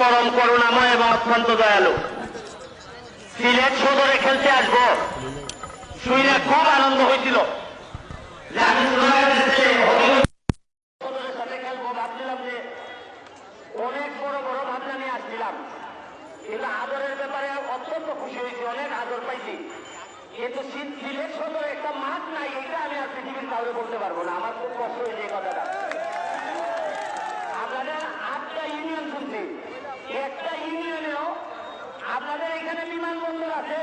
পরম করুণাময় এবং অত্যন্ত দয়ালু। সিলেট সদরে খেলতে আসব। শুনে খুব আনন্দ হয়েছিল অনেক বড় আসছিলাম। কিন্তু আদরের ব্যাপারে খুশি অনেক আদর পাইছি। সিলেট সদরে একটা মাঠ নাই এটা আমি আর পৃথিবীর কাউকে বলতে পারব না। আমার খুব কষ্ট হয়েছে এই কথাটা। একটা ইউনিয়নেও আপনাদের এখানে বিমানবন্দর আছে।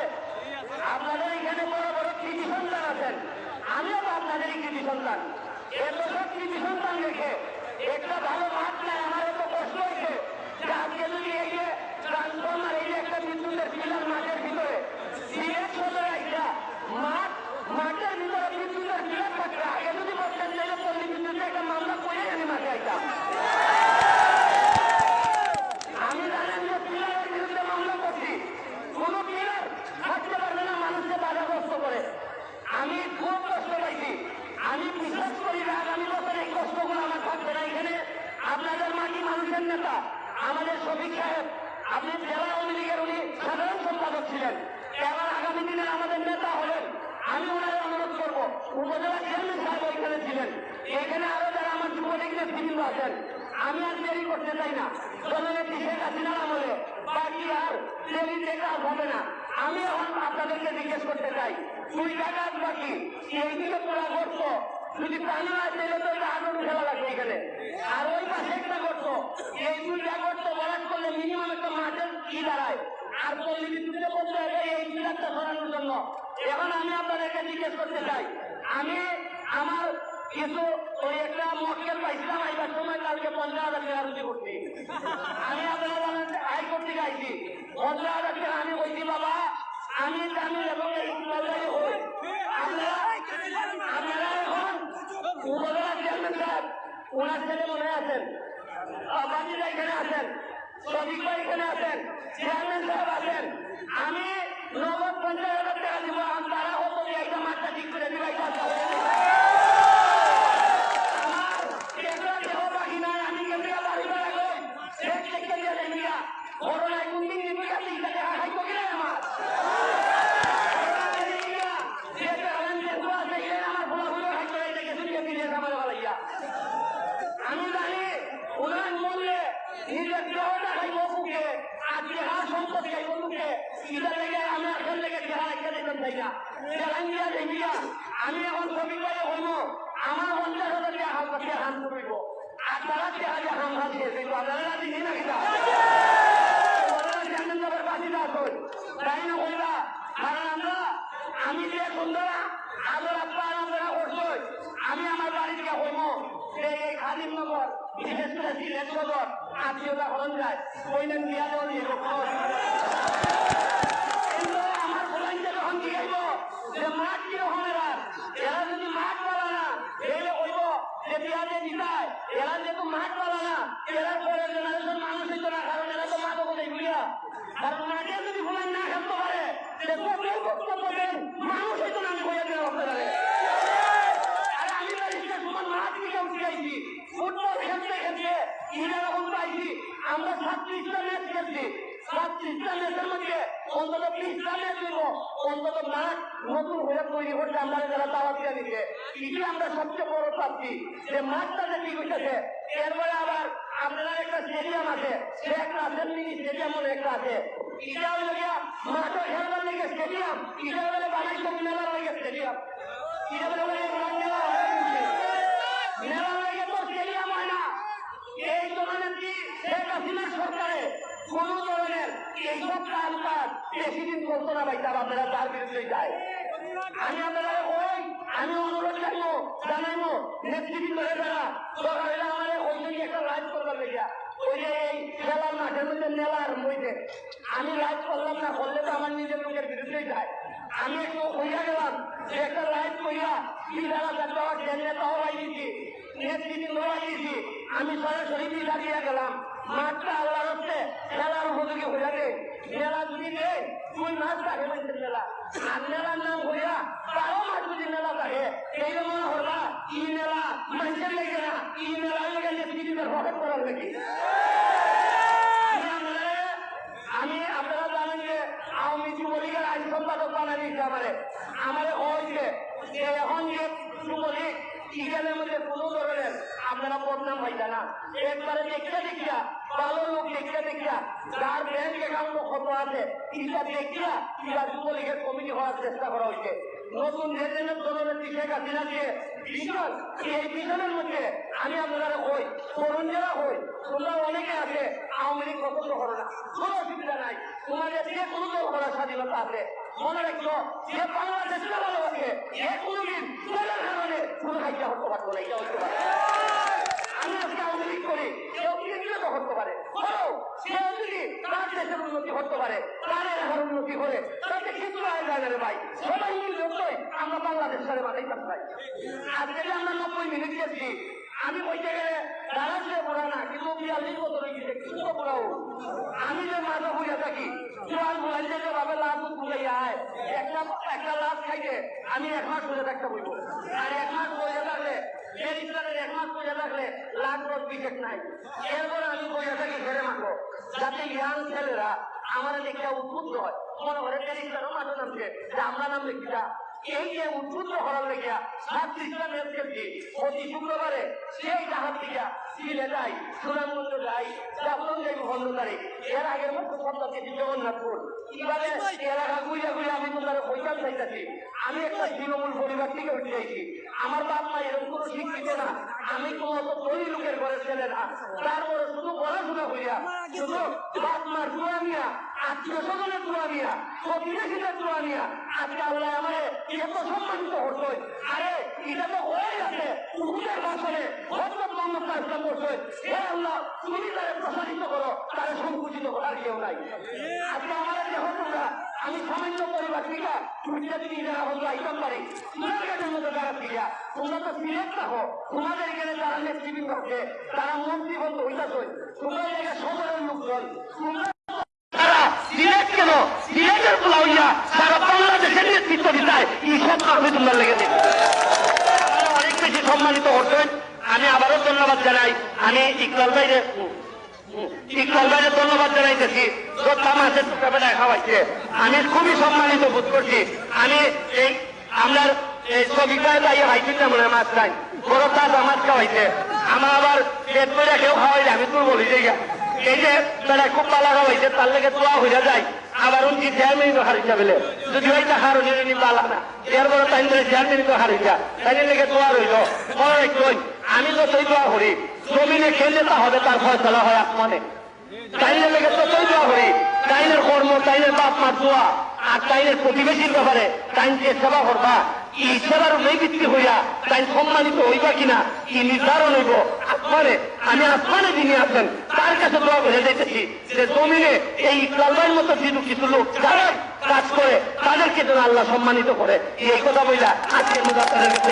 আপনাদের এখানে বড় বড় কৃষি সন্তান আছেন। আমিও তো আপনাদের কৃষি সন্তান। এত সব কৃষি সন্তান রেখে একটা ভালো মাঠ নাই আমার এত কষ্ট হয়েছে। যে আজকে যদি এই যে ট্রান্সফর্মার এই যে একটা বিদ্যুতের পিলার মাঠের ভিতরে সিলেট সদরে একটা মাঠ মাঠের ভিতরে বিদ্যুতের পিলার থাকবে আগে যদি বলতেন যে পল্লী বিদ্যুতের একটা মামলা করে আমি মাঠে আইতাম আমি জানেন যে পিলারের বিরুদ্ধে মামলা করছি কোন পিলার থাকতে পারবে না মানুষকে বাধাগ্রস্ত করে আমি খুব কষ্ট পাইছি আমি বিশ্বাস করি যে আগামী বছর এই কষ্টগুলো আমার থাকবে না এখানে আপনাদের মাটি মানুষের নেতা আমাদের আপনি জেলা আওয়ামী লীগের উনি সাধারণ সম্পাদক ছিলেন। এবার আগামী দিনে আমাদের নেতা হলেন, আমি ওনার অনুরোধ করব, উপজেলা চেয়ারম্যান সাহেব ওইখানে ছিলেন। এখানে আরও যারা আমার যুবলীগ নেতৃবৃন্দ আছেন, আমি আর দেরি করতে চাই না। জননেত্রী শেখ হাসিনার আমলে বাকি আর দেরি আর হবে না। আমি এখন আপনাদেরকে জিজ্ঞেস করতে চাই, দুই টাকা বাকি, এই দিকে পুরা করতো যদি পানি না পেলে তো এটা আগুন খেলা লাগবে এখানে। আর ওই পাশে একটা করত এই দুইটা করত বরাদ করলে মিনিমাম একটা মাঠের কি দাঁড়ায়। আর পল্লী বিদ্যুতে বলতে হবে এই বিলাসটা সরানোর জন্য। এখন আমি আপনাদেরকে জিজ্ঞেস করতে চাই। আমি আমার কিছু ওই একটা মক্কেল পাইছিলাম আইবার সময় কালকে পঞ্চাশ হাজার টাকা রুজি করছি। আমি আপনারা জানেন যে হাইকোর্ট থেকে পঞ্চাশ হাজার টাকা আমি বলছি, বাবা, আমি জানি এবং এই আপনারা উপজেলা চেয়ারম্যান সাহেব ওনার ছেলে মনে আছেন। বাকিরা এখানে আছেন। সবিক ভাই এখানে আছেন। চেয়ারম্যান সাহেব আছেন। আমি নগদ পঞ্চাশ হাজার টাকা দিব। আমি তারা হতো একটা মাঠটা ঠিক করে দিবে এটা আশা হয়ে গেছে। আমার কেন্দ্র দেহ বাকি নাই আমি কেন্দ্রে বাড়ি বেড়া গই শেখ শেখকে দিয়ে দেয় মিয়া করোনায় কোন দিন নিবি গেছে এটা দেখা খাইতো কিনা আমার করোনায় এই মিয়া, যে কারণ যে দোয়া আছে, এ আমার ভুলা ভুলা খাইতো এই দেখে শুনিয়ে ফিরে আমার আমি জানি ওনার মূল্যে নিজের দেহটা খাইব বুকে আর দেহা সম্পদ খাইব বুকে এটা লেগে আমি এখন লেগে দেহা একটা দেখবেন তাই না। দিয়া দেখিয়া আমি এখন ছবি করে হইব, আমার পঞ্চাশ হাজার টাকা হাম কাছে হাম করিব আর তারা দেহা যে হাম দিয়ে দেখব আপনারা রাজি না কিনা তাই না কইবা? কারণ আমরা, আমি যে সুন্দরা, আদর আপনারা করছই আমি আমার বাড়ি থেকে হইব যে এই খাদিম নগর বিশেষ করে সিলেট নগর আত্মীয়তা হরণ যায়। কইলেন বিয়া আমার কি যে এরা পালা এরা তো আমি হইয়া দিলাম আপনারা আরে আমি বাড়িতে তোমার মাঠ থেকে উঠে আইছি ফুটবল খেলতে খেলতে পাইছি। আমরা ছাত্রিশটা ম্যাচ খেলছি ছাত্রিশটা ম্যাচের মধ্যে অন্তত বিশটা ম্যাচ দিব অন্তত মাঠ নতুন হয়ে তৈরি করছে আমরা যারা দাওয়া দিয়ে দিচ্ছে। এটি আমরা সবচেয়ে বড় প্রাপ্তি যে মাঠটা যে ঠিক হইতেছে, এরপরে আবার আপনার একটা স্টেডিয়াম আছে, সে একটা আছে মিনি স্টেডিয়াম বলে একটা আছে। এটা হইল গিয়া মাঠও খেলবার লেগে স্টেডিয়াম এটা বলে বানাইছে মেলার লেগে স্টেডিয়াম এটা গেছে। মেলা লেগে তো স্টেডিয়াম হয় না। এই জননেত্রী শেখ হাসিনার সরকারে কোন ধরনের এইসব কাজ কাজ বেশি দিন করতো না ভাই তার আপনারা তার বিরুদ্ধে যায় আমি আপনারা ওই, আমি অনুরোধ জানব জানাইবো নেতৃবৃন্দ যারা দরকার আমার ওই জন্য একটা লাইভ করবার লেগা ওই যে এই খেলার মাঠের মধ্যে মেলার মধ্যে। আমি লাইভ করলাম না করলে তো আমার নিজের লোকের বিরুদ্ধেই যায় আমি একটু হইয়া গেলাম যে একটা লাইভ কইয়া কি যারা যাতে আমার ট্রেনে তাও লাগিয়েছি নেতৃবৃন্দ লাগিয়েছি আমি সরাসরি বিলা দিয়ে গেলাম? মাঠটা আল্লাহ হচ্ছে খেলার উপযোগী হইয়া রে। মেলা যদি নেই তুই মাছ থাকে মানুষের মেলা। আর মেলার নাম হইয়া তারও মাছ যদি মেলা থাকে এই মনে হবা ই মেলা মানুষের লেগে না ই মেলা লেগে নেতৃবৃন্দের হঠাৎ করার লেগে। আমি আওয়ামী যুবলীগের আইন সম্পাদক বানানি হিসাবে আমাদের হয়েছে যে এখন যে যুবলীগ ইরানের মধ্যে কোনো ধরনের, আপনারা বদনাম হইতা না। একবারে দেখিয়া দেখিয়া, ভালো লোক দেখিয়া দেখিয়া, যার ব্যাংক অ্যাকাউন্ট কত আছে, ইটা দেখিয়া ইটা যুবলীগের কমিটি হওয়ার চেষ্টা করা হয়েছে। নতুন নেতৃত্বের জননেত্রী শেখ হাসিনাকে বিশাল এই বিশালের মধ্যে আমি আপনারা কই তরুণ যারা হই, তোমরা অনেকে আছে, আওয়ামী লীগ পছন্দ করো না। কোনো অসুবিধা নাই। তোমাদের যে কোনো দল করার স্বাধীনতা আছে, মনে রাখল যে বাংলাদেশ ভালোবাসে এ কোনোদিন দলের কারণে কোনো খাইতে হতে পারব না এটা হতে পারে আমি আজকে আওয়ামী লীগ করি, কেউ তো করতে পারে। করো সে যদি তার দেশের উন্নতি করতে পারে তার এলাকার উন্নতি করে তাতে কিছু আয় যায় ভাই। সবাই মিলে আমরা বাংলাদেশ সারে মাথায় পাঠাই আজকে যে আমরা নব্বই মিনিট গেছি আমি বইতে গেলে দাঁড়াচ্ছে পড়া না, কিন্তু বিয়াল্লিশ বছর হয়ে কিছু পড়াও। আমি যে মাথা বুঝে থাকি, জোয়ান মোবাইল যে ভাবে লাভ তুলে আয়। একটা একটা লাভ খাইতে আমি এক মাস বুঝে থাকতে বলব আর এক মাস বুঝে মাস বুঝে থাকলে রোড বিশেষ নাই। এরপরে আমি বুঝে থাকি ছেড়ে মাখো। যাতে ইয়াং ছেলেরা আমার দেখে উদ্বুদ্ধ হয়। মনে করে টেলিভিশনও মাঠে নামছে যে আমরা নামলে কিটা এই যে উদ্বুদ্ধ করার লেগিয়া ছাত্র ইসলামের কেন্দ্রে প্রতি শুক্রবারে সেই জাহাজ দিয়া সিলে যাই, সুনামগঞ্জ যাই জাফলং যাই খন্দকারে এর আগের মতো সন্তান জগন্নাথপুর কীভাবে এলাকা গুইয়া গুইয়া আমি তোমার পয়সা চাইতেছি। আমি একটা তৃণমূল পরিবার থেকে উঠে যাইছি আমার বাপ মা এরকম কোনো শিক্ষিত না। আমি অত ধনী লোকের ঘরের ছেলে না। তারপরে শুধু পড়াশোনা করিয়া, শুধু বাপ মার দোয়া নিয়া আত্মীয় স্বজনের দোয়া নিয়া, প্রতিবেশীদের দোয়া নিয়া, আজকে আল্লাহ আমারে এত সম্মানিত হতো আরে, এটা তো হয়ে আছে। উহুদের ভাষণে হজরত মোহাম্মদ সাল্লাম করছে হে আল্লাহ, তুমি তারে প্রসারিত করো, তারে সংকুচিত করার কেউ নাই। আজকে আমাদের দেখো তোমরা আমি সামান্য পরিবার থেকে টুইটা দিদি যারা হলো আইতাম পারি তোমার কাছের মতো যারা ফিরিয়া তোমরা তো সিলেক্ট রাখো তোমাদের এখানে যারা নেতৃবৃন্দ আছে, তারা তারা অনেক সম্মানিত করছেন আমি আবারও ধন্যবাদ জানাই। আমি ইকবাল ভাইরে ইকবাল ভাইরে ধন্যবাদ জানাইতেছি। শ্রদ্ধা মাসের টুকাবেটায় খাওয়াইছে। আমি খুবই সম্মানিত বোধ করছি। আমি এই আপনার এই শ্রমিক ভাই ভাই মাছ খাই বড় আমার আবার পেট করে কেউ আমি তুই বলি যে এই যে বেড়া খুব পালা খাওয়াইছে, তার লেগে তোলা হইয়া যায়। আবার উনকি চেয়ারম্যান তো হারিয়ে যাবে যদি ওইটা হারো নিয়ে পালা না। এর বড় তাই চেয়ারম্যান তো হারিয়ে যা তাই লেগে তোলা রইল। আমি তো সেই দোয়া করি জমিনে খেলে তা হবে, তার ভয় ফয়সলা হয় আসমানে। তাইনের লেগে তো তৈ দোয়া করি তাইনের কর্ম তাইনের বাপ মার দোয়া। আর তাইনের প্রতিবেশীর ব্যাপারে তাইন যে সেবা করবা। এই সেবার উপরে ভিত্তি হইয়া তাই সম্মানিত হইবা কিনা কি নির্ধারণ হইব। আসমানে, আমি আসমানে যিনি আছেন, তার কাছে দোয়া করে যাইতেছি যে জমিনে এই ইকলালবাইয়ের মতো কিছু কিছু লোক যারা কাজ করে, তাদেরকে যেন আল্লাহ সম্মানিত করে। এই কথা বইলা আজকে আপনাদের কাছে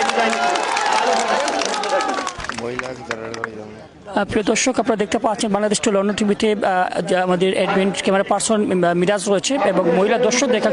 প্রিয় দর্শক, আপনারা দেখতে পাচ্ছেন বাংলাদেশ টু লন্ডন টিভিতে আমাদের অ্যাডমিন ক্যামেরা পার্সন মিরাজ রয়েছে এবং মহিলা দর্শক দেখা